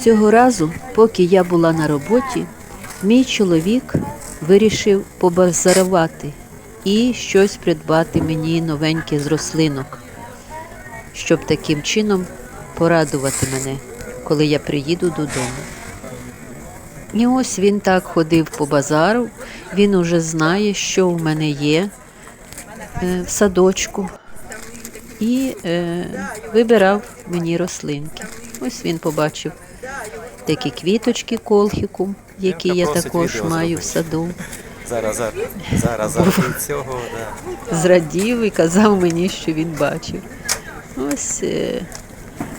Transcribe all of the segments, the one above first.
Цього разу, поки я була на роботі, мій чоловік вирішив побазарувати і щось придбати мені новеньке з рослинок, щоб таким чином порадувати мене, коли я приїду додому. І ось він так ходив по базару, він уже знає, що у мене є е, в садочку, і е, вибирав мені рослинки. Ось він побачив такі квіточки колхіку, які я також маю в саду. Зараз, зараз, зараз, зараз від цього, да. Зрадів і казав мені, що він бачив. Ось е,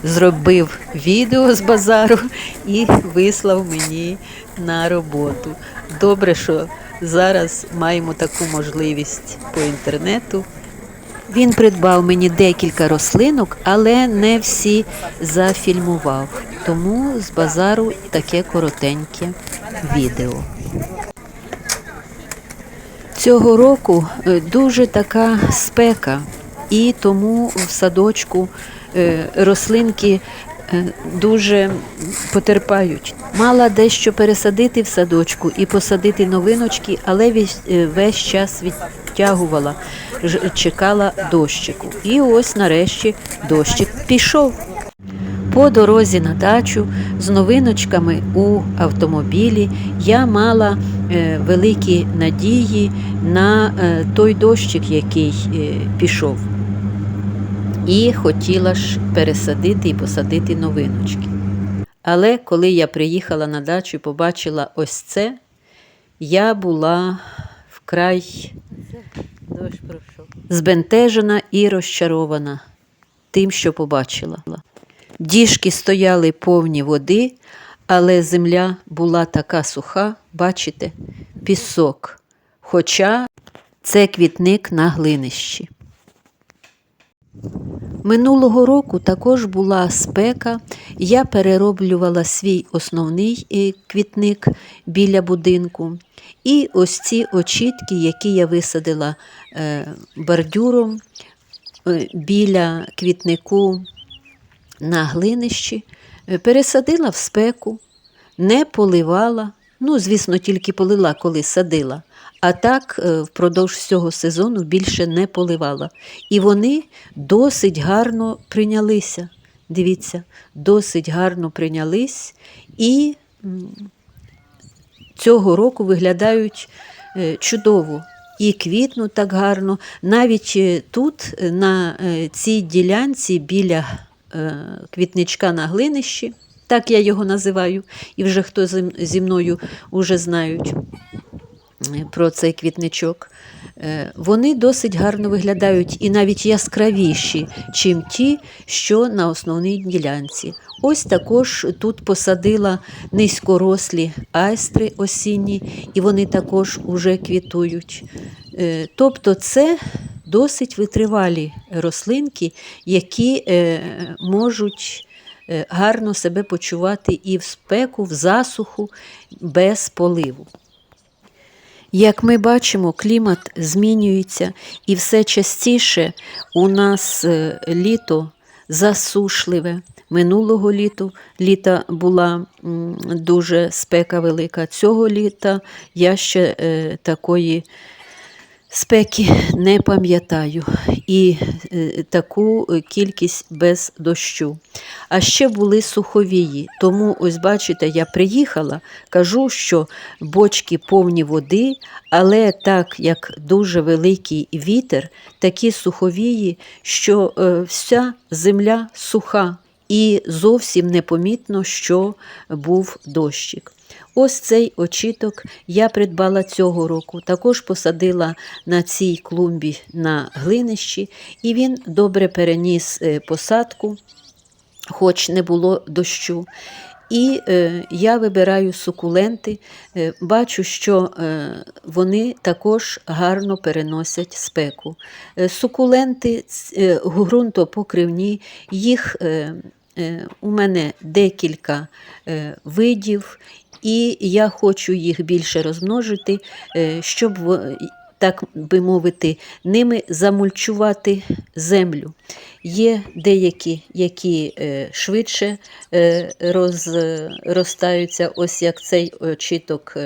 зробив відео з базару і вислав мені на роботу. Добре, що зараз маємо таку можливість по інтернету. Він придбав мені декілька рослинок, але не всі зафільмував. Тому з базару таке коротеньке відео. Цього року е, дуже така спека, і тому в садочку е, рослинки е, дуже потерпають. Мала дещо пересадити в садочку і посадити новиночки, але весь, час відтягувала, ж- чекала дощику. І ось нарешті дощик пішов. По дорозі на дачу з новиночками у автомобілі я мала е, великі надії на е, той дощик, який е, пішов. І хотіла ж пересадити і посадити новиночки. Але коли я приїхала на дачу і побачила ось це, я була вкрай збентежена і розчарована тим, що побачила. Діжки стояли повні води, але земля була така суха, бачите, пісок. Хоча це квітник на глинищі. Минулого року також була спека. Я перероблювала свій основний е, квітник біля будинку. І ось ці очітки, які я висадила е, бордюром е, біля квітнику на глинищі, е, пересадила в спеку, не поливала. Ну, звісно, тільки полила, коли садила. А так впродовж всього сезону більше не поливала. І вони досить гарно прийнялися. Дивіться, досить гарно прийнялись і цього року виглядають е, чудово. І квітну так гарно. Навіть е, тут, е, на цій ділянці біля квітничка на глинищі, так я його називаю, і вже хто зі- мною вже знають про цей квітничок. Е, Вони досить гарно виглядають і навіть яскравіші, чим ті, що на основній ділянці. Ось також тут посадила низькорослі айстри осінні, і вони також уже квітують. Е, Тобто це досить витривалі рослинки, які е, можуть гарно себе почувати і в спеку, в засуху, без поливу. Як ми бачимо, клімат змінюється і все частіше у нас е, літо засушливе. Минулого літу літа була дуже спека велика. Цього літа я ще е, такої спеки не пам'ятаю і е, таку кількість без дощу. А ще були суховії. Тому, ось бачите, я приїхала, кажу, що бочки повні води, але так як дуже великий вітер, такі суховії, що е, вся земля суха. І зовсім непомітно, що був дощик. Ось цей очіток я придбала цього року. Також посадила на цій клумбі на глинищі, і він добре переніс е, посадку, хоч не було дощу. І е, я вибираю сукуленти, е, бачу, що е, вони також гарно переносять спеку. Е, сукуленти е, ґрунтопокривні, їх е, е, у мене декілька е, видів, і я хочу їх більше розмножити, е, щоб так би мовити, ними замульчувати землю. Є деякі, які е, швидше е, розростаються, ось як цей очіток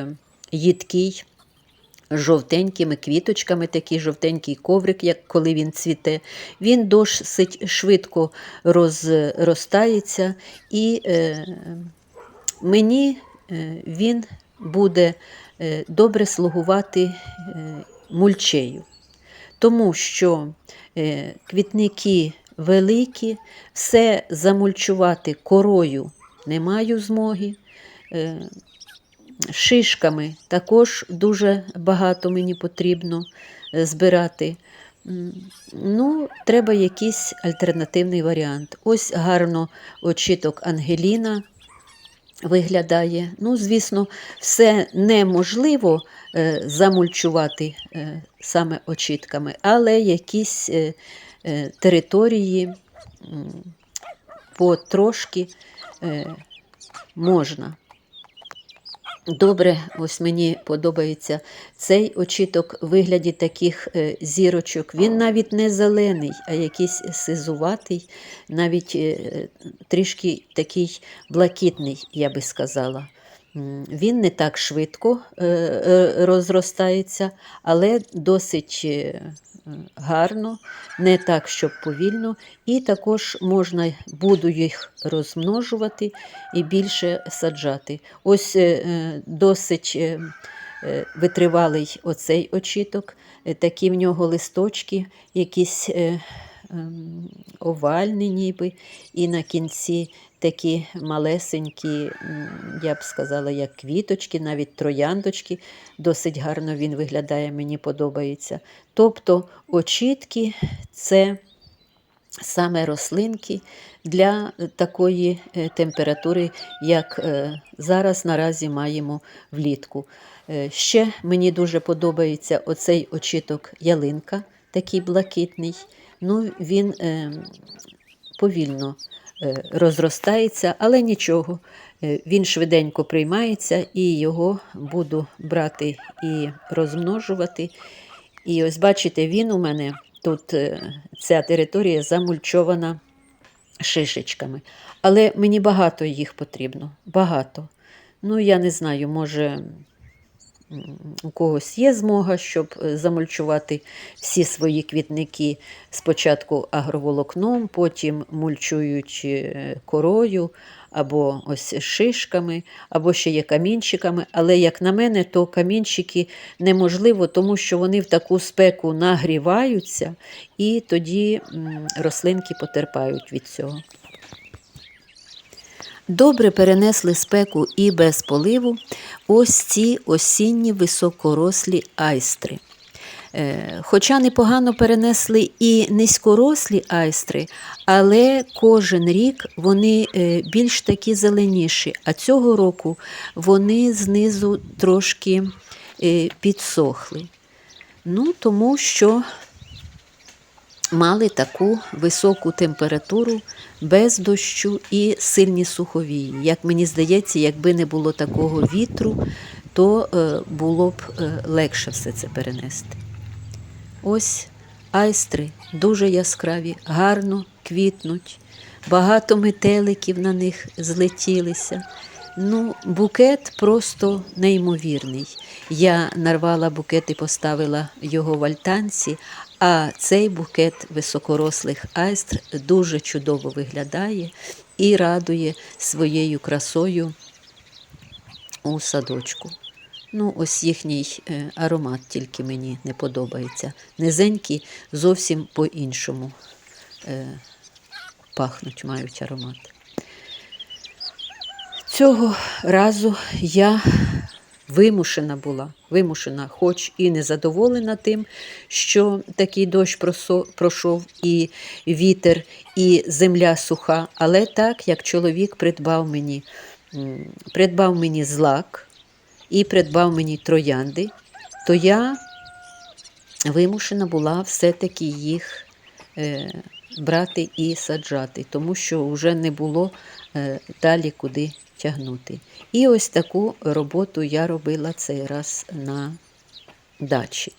їдкий жовтенькими квіточками, такий жовтенький коврик, як коли він цвіте. Він досить швидко розростається, і е, мені він буде е, добре слугувати е, мульчею. Тому що е, квітники великі, все замульчувати корою не маю змоги. Е, шишками також дуже багато мені потрібно е, збирати. Ну, треба якийсь альтернативний варіант. Ось гарно очіток Ангеліна виглядає. Ну, звісно, все неможливо е, замульчувати е, саме очітками, але якісь е, території потрошки можна. Добре, ось мені подобається цей очіток в вигляді таких е, зірочок. Він навіть не зелений, а якийсь сизуватий, навіть е, трішки такий блакитний, я би сказала. Він не так швидко е, розростається, але досить гарно, не так, щоб повільно. І також можна, буду їх розмножувати і більше саджати. Ось е, е, досить е, витривалий оцей очіток, такі в нього листочки, якісь овальні ніби, і на кінці такі малесенькі, я б сказала, як квіточки, навіть трояндочки. Досить гарно він виглядає, мені подобається. Тобто очітки це саме рослинки для такої е, температури, як е, зараз наразі маємо влітку. Е, Ще мені дуже подобається оцей очіток ялинка, такий блакитний. Ну, він е, повільно е, розростається, але нічого. Е, Він швиденько приймається і його буду брати і розмножувати. І ось бачите, він у мене тут е, ця територія замульчована шишечками. Але мені багато їх потрібно. Багато. Ну, я не знаю, може. У когось є змога, щоб е, замульчувати всі свої квітники спочатку агроволокном, потім мульчують е, корою, або ось шишками, або ще є камінчиками. Але, як на мене, то камінчики неможливо, тому що вони в таку спеку нагріваються, і тоді рослинки потерпають від цього. Добре перенесли спеку і без поливу ось ці осінні високорослі айстри. Е, Хоча непогано перенесли і низькорослі айстри, але кожен рік вони е, більш такі зеленіші, а цього року вони знизу трошки е, підсохли. Ну, тому що мали таку високу температуру без дощу і сильні суховії. Як мені здається, якби не було такого вітру, то е, було б е, легше все це перенести. Ось айстри дуже яскраві, гарно квітнуть, багато метеликів на них злетілися. Ну, букет просто неймовірний. Я нарвала букет і поставила його в альтанці, а цей букет високорослих айстр дуже чудово виглядає і радує своєю красою у садочку. Ну, ось їхній е, аромат тільки мені не подобається. Низенькі зовсім по-іншому е, пахнуть, мають аромат. Цього разу я вимушена була, вимушена, хоч і не задоволена тим, що такий дощ пройшов, і вітер, і земля суха, але так, як чоловік придбав мені, придбав мені злак і придбав мені троянди, то я вимушена була все-таки їх е, брати і саджати, тому що вже не було е, далі куди тягнути. І ось таку роботу я робила цей раз на дачі.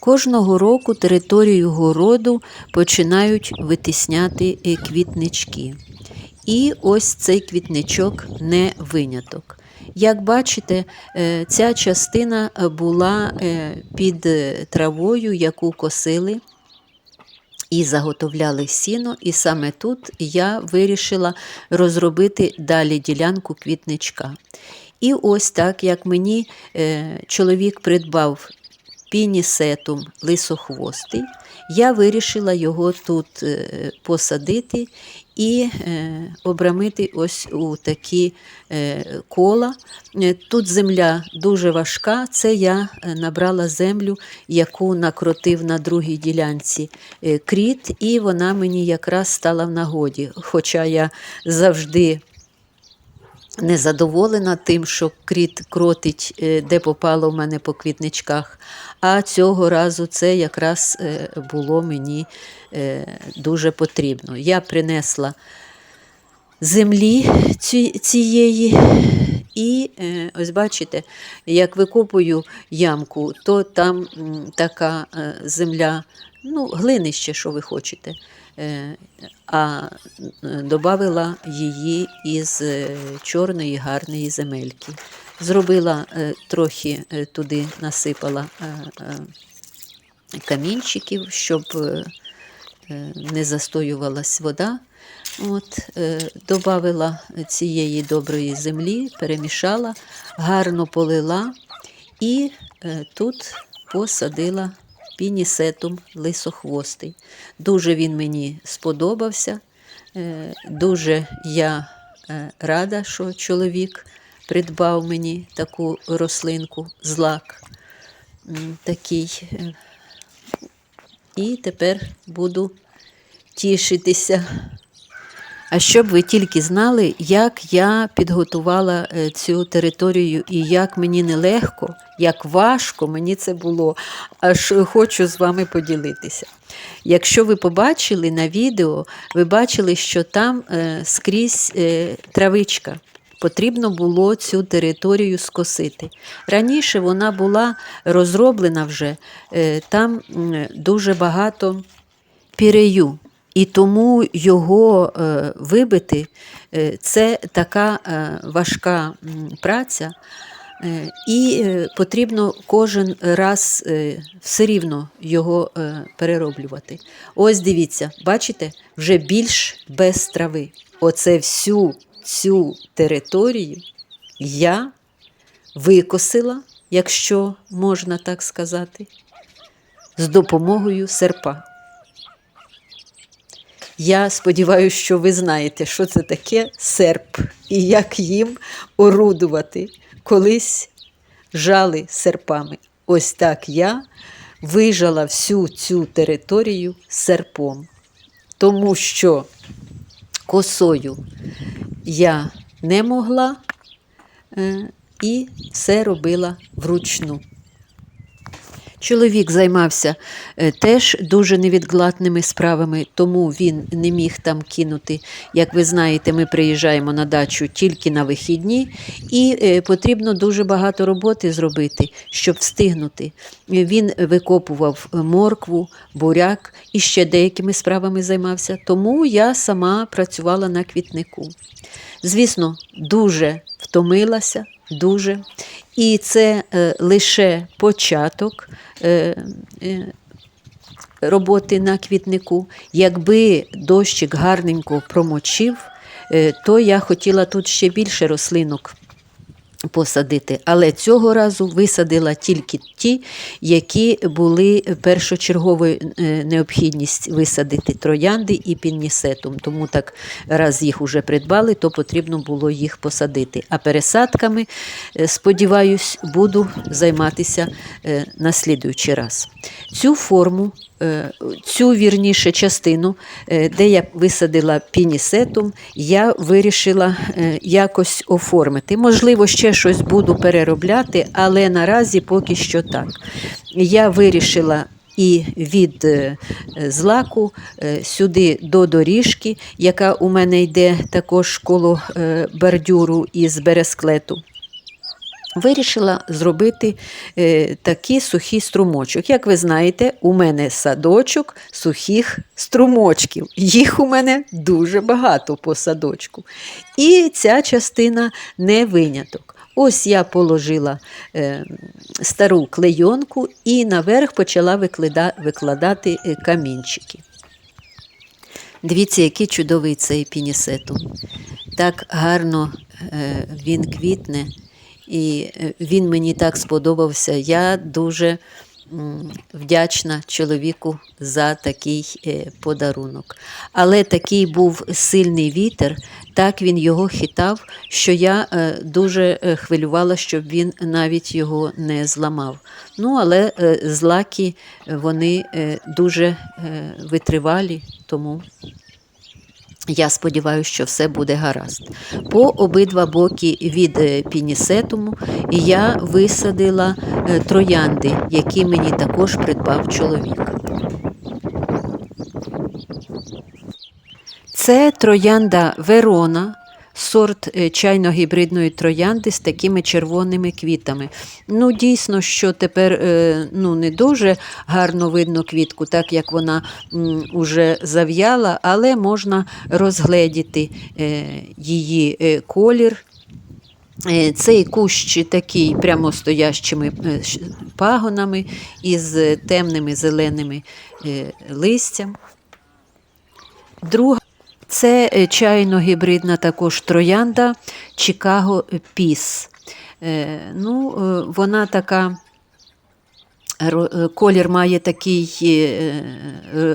Кожного року територію городу починають витисняти е, квітнички. І ось цей квітничок не виняток. Як бачите, е, ця частина була е, під травою, яку косили і заготовляли сіно, і саме тут я вирішила розробити далі ділянку квітничка. І ось так, як мені е, чоловік придбав пінісетум лисохвостий, я вирішила його тут е, посадити і е, обрамити ось у такі е, кола. Тут земля дуже важка. Це я набрала землю, яку накротив на другій ділянці кріт, і вона мені якраз стала в нагоді. Хоча я завжди незадоволена тим, що кріт кротить, е, де попало в мене по квітничках. А цього разу це якраз е, було мені е, дуже потрібно. Я принесла землі цієї. І ось бачите, як викопую ямку, то там така земля, ну, глинище, що ви хочете. Е, а додавила її із е, чорної гарної земельки. Зробила е, трохи е, туди насипала е, е, камінчиків, щоб е, е, не застоювалась вода. От, е, добавила цієї доброї землі, перемішала, гарно полила і е, тут посадила пінісетум лисохвостий. Дуже він мені сподобався. Е, дуже я е, рада, що чоловік придбав мені таку рослинку, злак такий. Е, І тепер буду тішитися. А щоб ви тільки знали, як я підготувала е, цю територію і як мені нелегко, як важко мені це було, аж хочу з вами поділитися. Якщо ви побачили на відео, ви бачили, що там е, скрізь е, травичка. Потрібно було цю територію скосити. Раніше вона була розроблена вже, там дуже багато пірею. І тому його е, вибити е, це така е, важка праця, і потрібно кожен раз все рівно його перероблювати. Ось дивіться, бачите, вже більш без трави. Оце всю цю територію я викосила, якщо можна так сказати, з допомогою серпа. Я сподіваюся, що ви знаєте, що це таке серп і як їм орудувати. Колись жали серпами. Ось так я вижала всю цю територію серпом, тому що косою я не могла е, і все робила вручну. Чоловік займався е, теж дуже невідкладними справами, тому він не міг там кинути. Як ви знаєте, ми приїжджаємо на дачу тільки на вихідні, і е, потрібно дуже багато роботи зробити, щоб встигнути. Е, Він викопував моркву, буряк і ще деякими справами займався. Тому я сама працювала на квітнику. Звісно, дуже втомилася, дуже. І це е, лише початок е, е, роботи на квітнику. Якби дощик гарненько промочив, то я хотіла тут ще більше рослинок посадити. Але цього разу висадила тільки ті, які були першочерговою е, необхідність висадити троянди і піннісетум. Тому так, раз їх уже придбали, то потрібно було їх посадити. А пересадками, е, сподіваюсь, буду займатися е, на слідуючий раз. Цю форму цю вірніше частину, е, де я висадила пінісетум, я вирішила е, якось оформити. Можливо, ще щось буду переробляти, але наразі поки що так. Я вирішила. І від е, злаку е, сюди до доріжки, яка у мене йде також коло е, бордюру із бересклету Вирішила зробити е, такий сухий струмочок. Як ви знаєте, у мене садочок сухих струмочків. Їх у мене дуже багато по садочку. І ця частина не виняток. Ось я положила е, стару клейонку і наверх почала виклада, викладати е, камінчики. Дивіться, який чудовий цей пінісетум. Так гарно е, він квітне, і е, він мені так сподобався. Я дуже вдячна чоловіку за такий е, подарунок. Але такий був сильний вітер, так він його хитав, що я е, дуже хвилювала, щоб він навіть його не зламав. Ну, але злаки вони дуже витривалі, тому я сподіваюся, що все буде гаразд. По обидва боки від е, пінісетуму я висадила е, троянди, які мені також придбав чоловік. Це троянда Верона, сорт е, чайно-гібридної троянди з такими червоними квітами. Ну, дійсно, що тепер е, ну, не дуже гарно видно квітку, так як вона м, уже зав'яла, але можна розгледіти е, її колір. Цей кущ такий прямо стоящими пагонами із темними зеленими листям. Друга це е, чайно-гібридна також троянда Чикаго Піс. Е, Ну, е, вона така. Колір має такий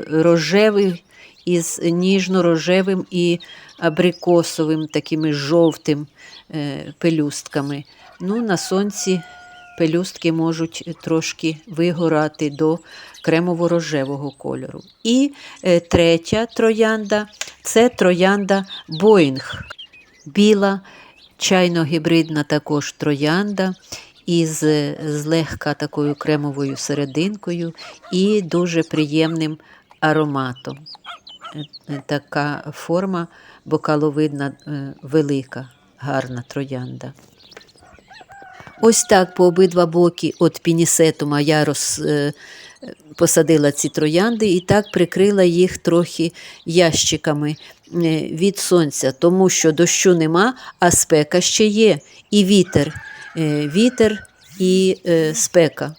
рожевий із ніжно-рожевим і абрикосовим, такими жовтим пелюстками. Ну, на сонці пелюстки можуть трошки вигорати до кремово-рожевого кольору. І е, третя троянда це троянда Боїнг. Біла, чайно-гібридна також троянда із е, злегка такою кремовою серединкою і дуже приємним ароматом. Е, Така форма бокаловидна, велика, гарна троянда. Ось так по обидва боки від пінісетума я роз, посадила ці троянди і так прикрила їх трохи ящиками е, від сонця, тому що дощу нема, а спека ще є. І вітер. Е, Вітер і е, спека.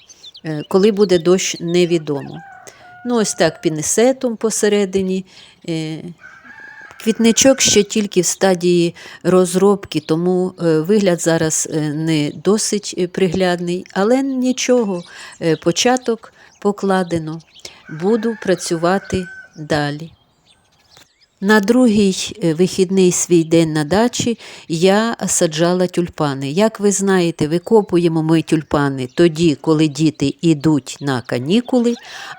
Коли буде дощ, невідомо. Ну, ось так пінесетум посередині. Квітничок ще тільки в стадії розробки, тому вигляд зараз не досить приглядний, але нічого, початок покладено. Буду працювати далі. На другий е, вихідний свій день на дачі я саджала тюльпани. Як ви знаєте, викопуємо ми тюльпани тоді, коли діти йдуть на канікули,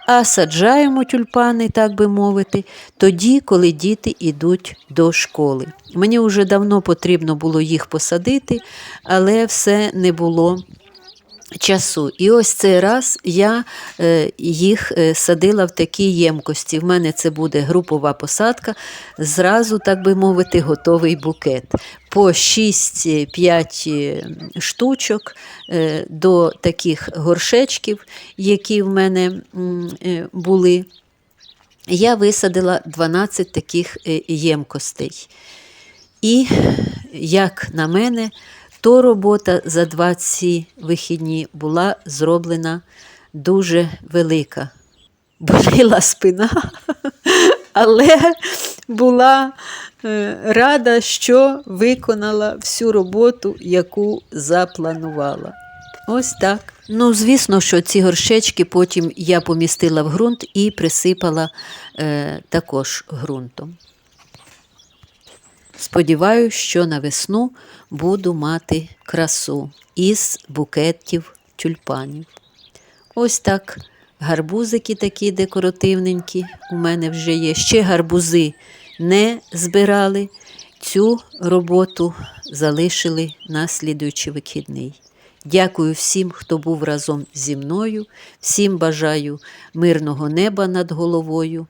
а саджаємо тюльпани, так би мовити, тоді, коли діти йдуть до школи. Мені вже давно потрібно було їх посадити, але все не було часу. І ось цей раз я е, їх е, садила в такій ємкості. В мене це буде групова посадка, зразу, так би мовити, готовий букет. По 6-5 штучок е, до таких горшечків, які в мене були. Я висадила 12 таких ємкостей. І, як на мене, то робота за 20 вихідні була зроблена дуже велика. Боліла спина, але була е, рада, що виконала всю роботу, яку запланувала. Ось так. Ну, звісно, що ці горшечки потім я помістила в ґрунт і присипала е, також ґрунтом. Сподіваюся, що на весну буду мати красу із букетів тюльпанів. Ось так гарбузики такі декоративненькі у мене вже є. Ще гарбузи не збирали. Цю роботу залишили на слідуючий вихідний. Дякую всім, хто був разом зі мною. Всім бажаю мирного неба над головою.